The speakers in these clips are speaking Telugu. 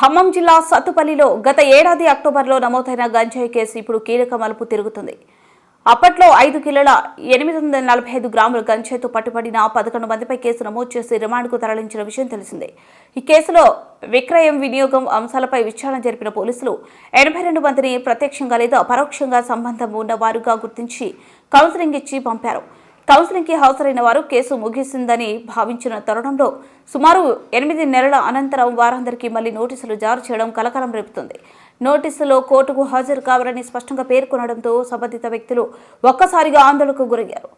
ఖమ్మం జిల్లా సత్తుపల్లిలో గత ఏడాది అక్టోబర్లో నమోదైన గంజాయి కేసు ఇప్పుడు కీలక మలుపు తిరుగుతుంది. అప్పట్లో ఐదు కిలోల ఎనిమిది వందల నలభై ఐదు గ్రాముల గంజాయితో పట్టుబడిన పదకొండు మందిపై కేసు నమోదు చేసి రిమాండ్కు తరలించిన విషయం తెలిసిందే. ఈ కేసులో విక్రయం వినియోగం అంశాలపై విచారణ జరిపిన పోలీసులు ఎనభై రెండు మందిని ప్రత్యక్షంగా లేదా పరోక్షంగా సంబంధం ఉన్న వారుగా గుర్తించి కౌన్సిలింగ్ ఇచ్చి పంపారు. కౌన్సిలింగ్కి హాజరైన వారు కేసు ముగిసిందని భావించిన తరుణంలో సుమారు ఎనిమిది నెలల అనంతరం వారందరికీ మళ్ళీ నోటీసులు జారీ చేయడం కలకలం రేపుతుంది. నోటీసులో కోర్టుకు హాజరు కావాలని స్పష్టంగా పేర్కొనడంతో సంబంధిత వ్యక్తులు ఒక్కసారిగా ఆందోళనకు గురయ్యారు.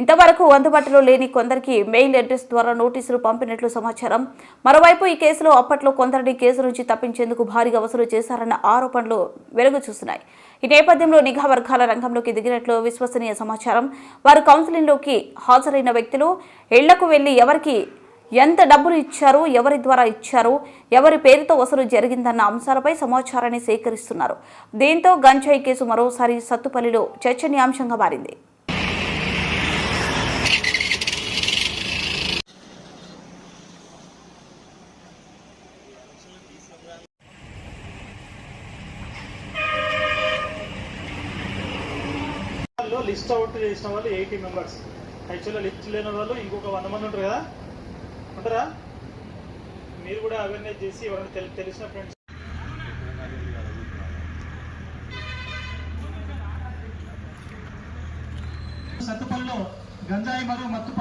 ఇంతవరకు అందుబాటులో లేని కొందరికి మెయిల్ అడ్రస్ ద్వారా నోటీసులు పంపినట్లు సమాచారం. మరోవైపు ఈ కేసులో అప్పట్లో కొందరిని కేసు నుంచి తప్పించేందుకు భారీగా వసూలు చేశారన్న ఆరోపణలు వెలుగు చూస్తున్నాయి. ఈ నేపథ్యంలో నిఘా వర్గాల రంగంలోకి దిగినట్లు విశ్వసనీయ సమాచారం. వారు కౌన్సిలింగ్లోకి హాజరైన వ్యక్తులు ఇళ్ళకు వెళ్ళి ఎవరికి ఎంత డబ్బులు ఇచ్చారు ఎవరి ద్వారా ఇచ్చారు ఎవరి పేరుతో వసూలు జరిగిందన్న అంశాలపై సమాచారాన్ని సేకరిస్తున్నారు. దీంతో గంజాయి కేసు మరోసారి సత్తుపల్లిలో చర్చనీయాంశంగా మారింది. లిస్ట్ అవుట్ చేసిన వాళ్ళు ఎయిటీ మెంబర్స్. యాక్చువల్గా లిస్ట్ లేని వాళ్ళు ఇంకొక వంద మంది ఉంటారు కదా? ఉంటారా? మీరు కూడా అవేర్నెస్ చేసి ఎవరైనా తెలిసిన ఫ్రెండ్స్ సత్తుపల్లిలో గంజాయి మరియు మత్తు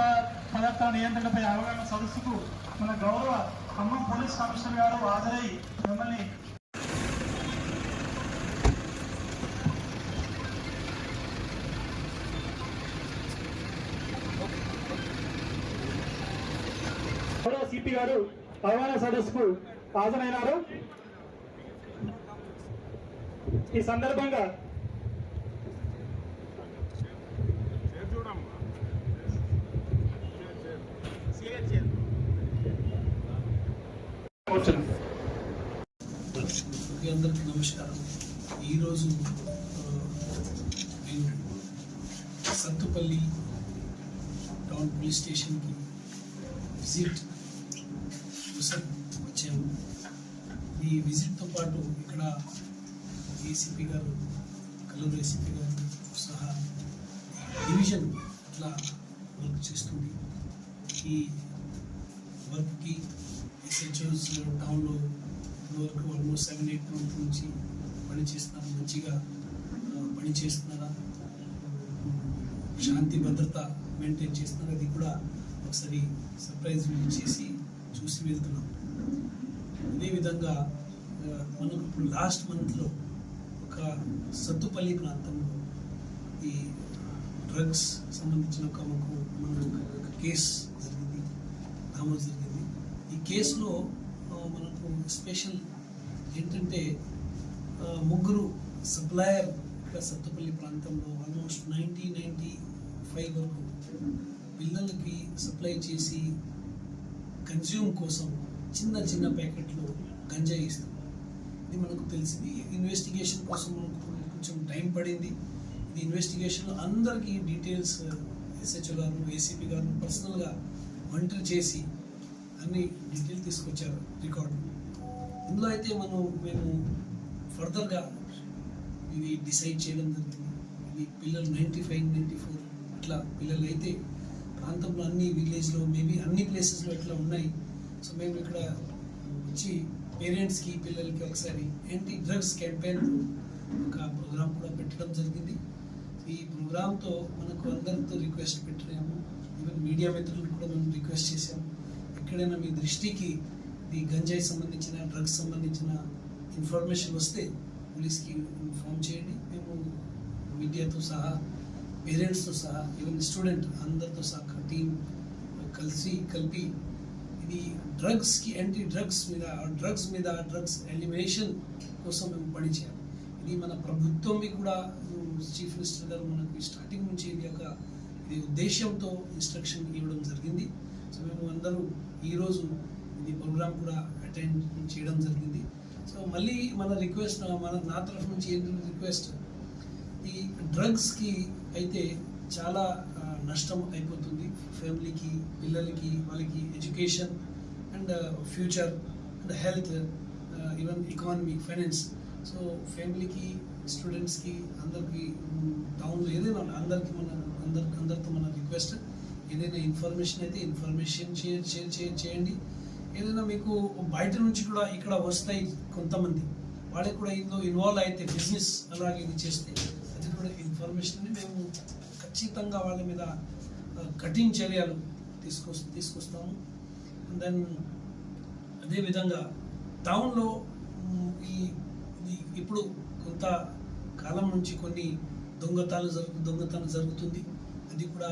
పదార్థాల నియంత్రణపై అవగాహన సదస్సుకు మన గౌరవ ఖమ్మం పోలీస్ కమిషనర్ గారు హాజరై మిమ్మల్ని గౌరవ సిపి గారు అవగాహన సదస్సుకు హాజరైనారు. ఈ సందర్భంగా అందరికీ నమస్కారం. ఈరోజు నేను సత్తుపల్లి టౌన్ పోలీస్ స్టేషన్కి విజిట్ కోసం వచ్చాము ఈ విజిట్తో పాటు ఇక్కడ ఏసీపీ గారు కల్లూరు ఏసీపీ గారు సహా డివిజన్ ఇట్లా వర్క్ చేస్తుంది. ఈ వర్క్కి ఎస్హెచ్ఓస్ టౌన్లో వరకు ఆల్మోస్ట్ సెవెన్ ఎయిట్ మంత్ నుంచి పని చేస్తున్నారు మంచిగా పనిచేస్తున్నారా? పని శాంతి భద్రత మెయింటైన్ చేస్తున్నారు? అది కూడా ఒకసారి సర్ప్రైజ్ చేసి చూసి వెళ్తున్నాం అదేవిధంగా మనకు ఇప్పుడు లాస్ట్ మంత్లో ఒక సత్తుపల్లి ప్రాంతంలో ఈ డ్రగ్స్ సంబంధించిన ఒక మాకు మనకు ఒక కేసు జరిగింది నమోదు జరిగింది. ఈ కేసులో మనకు స్పెషల్ ఏంటంటే ముగ్గురు సప్లయర్ ఇక్కడ సత్తుపల్లి ప్రాంతంలో ఆల్మోస్ట్ నైంటీ నైంటీ ఫైవ్ వరకు పిల్లలకి సప్లై చేసి కన్జ్యూమ్ కోసం చిన్న చిన్న ప్యాకెట్లు గంజాయి ఇస్తున్నారు ఇది మనకు తెలిసింది. ఇన్వెస్టిగేషన్ కోసం మనకు కొంచెం టైం పడింది. ఇది ఇన్వెస్టిగేషన్ అందరికీ డీటెయిల్స్ ఎస్హెచ్ఓ గారు ఏసీపీ గారు పర్సనల్గా వంటలు చేసి అన్ని డీటెయిల్ తీసుకొచ్చారు రికార్డు. ఇందులో అయితే మనం మేము ఫర్దర్గా ఇది డిసైడ్ చేయడం జరిగింది. ఇది పిల్లలు నైంటీ ఫైవ్ నైంటీ ఫోర్ అట్లా పిల్లలు అయితే ప్రాంతంలో అన్ని విలేజ్లో మేబీ అన్ని ప్లేసెస్లో ఇట్లా ఉన్నాయి. సో మేము ఇక్కడ వచ్చి పేరెంట్స్కి పిల్లలకి ఒకసారి యాంటీ డ్రగ్స్ క్యాంపెయిన్ ఒక ప్రోగ్రామ్ కూడా పెట్టడం జరిగింది. ఈ ప్రోగ్రామ్తో మనకు అందరితో రిక్వెస్ట్ పెట్టాము ఈవెన్ మీడియా మిత్రులకు కూడా మేము రిక్వెస్ట్ చేసాము ఎక్కడైనా మీ దృష్టికి ఈ గంజాయి సంబంధించిన డ్రగ్స్ సంబంధించిన ఇన్ఫర్మేషన్ వస్తే పోలీస్కి ఇన్ఫార్మ్ చేయండి. మేము మీడియాతో సహా పేరెంట్స్తో సహా ఈవెన్ స్టూడెంట్ అందరితో సహా టీం కలిసి కలిపి ఇది డ్రగ్స్కి యాంటీ డ్రగ్స్ మీద డ్రగ్స్ మీద డ్రగ్స్ ఎలిమినేషన్ కోసం మేము పనిచేయాలి ఇది మన ప్రభుత్వం కూడా చీఫ్ మినిస్టర్ గారు మనకు స్టార్టింగ్ నుంచి ఇది ఒక ఇది ఉద్దేశంతో ఇన్స్ట్రక్షన్ ఇవ్వడం జరిగింది. సో మేము అందరూ ఈరోజు ఇది ప్రోగ్రామ్ కూడా అటెండ్ చేయడం జరిగింది. సో మళ్ళీ మన రిక్వెస్ట్ మన నా తరఫు నుంచి ఏంటి రిక్వెస్ట్ ఈ డ్రగ్స్కి అయితే చాలా నష్టం అయిపోతుంది. ఫ్యామిలీకి పిల్లలకి వాళ్ళకి education and future and health even economy finance so ఫ్యామిలీకి స్టూడెంట్స్కి అందరికి టౌన్లో ఏదైనా అందరికీ మన అందరి అందరితో మన రిక్వెస్ట్ ఏదైనా ఇన్ఫర్మేషన్ అయితే ఇన్ఫర్మేషన్ షేర్ షేర్ షేర్ చేయండి. ఏదైనా మీకు బయట నుంచి కూడా ఇక్కడ వస్తాయి కొంతమంది. వాళ్ళకి కూడా ఇందులో ఇన్వాల్వ్ అయితే బిజినెస్ అలాగే ఇది చేస్తే అది ఇన్ఫర్మేషన్ని మేము ఖచ్చితంగా వాళ్ళ మీద కఠిన చర్యలు తీసుకొ తీసుకొస్తాము. దెన్ అదేవిధంగా టౌన్లో ఈ ఇప్పుడు కొంత కాలం నుంచి కొన్ని దొంగతనాలు జరుగు దొంగతనం జరుగుతుంది. అది కూడా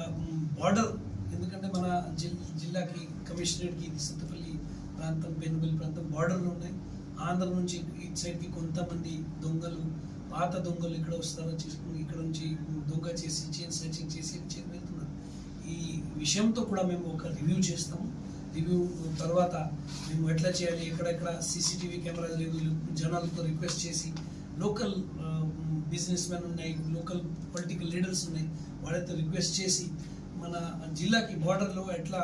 బార్డర్ ఎందుకంటే మన జిల్ జిల్లాకి కమిషనరేట్కి ఇది సత్తపల్లి ప్రాంతం పెనుబల్లి ప్రాంతం బార్డర్లో ఉన్నాయి. ఆంధ్ర నుంచి ఇటు సైడ్కి కొంతమంది దొంగలు పాత దొంగలు ఇక్కడ వస్తారో చేసుకుని ఇక్కడ నుంచి దొంగ చేసి చైన్ సర్చింగ్ చేసి చే- వెళ్తున్నారు. ఈ విషయంతో కూడా మేము ఒక రివ్యూ చేస్తాము. రివ్యూ తర్వాత మేము ఎట్లా చేయాలి ఎక్కడెక్కడ సీసీటీవీ కెమెరా లేదు జనాలతో రిక్వెస్ట్ చేసి లోకల్ బిజినెస్ మ్యాన్ ఉన్నాయి లోకల్ పొలిటికల్ లీడర్స్ ఉన్నాయి వాళ్ళతో రిక్వెస్ట్ చేసి మన జిల్లాకి బార్డర్లో ఎట్లా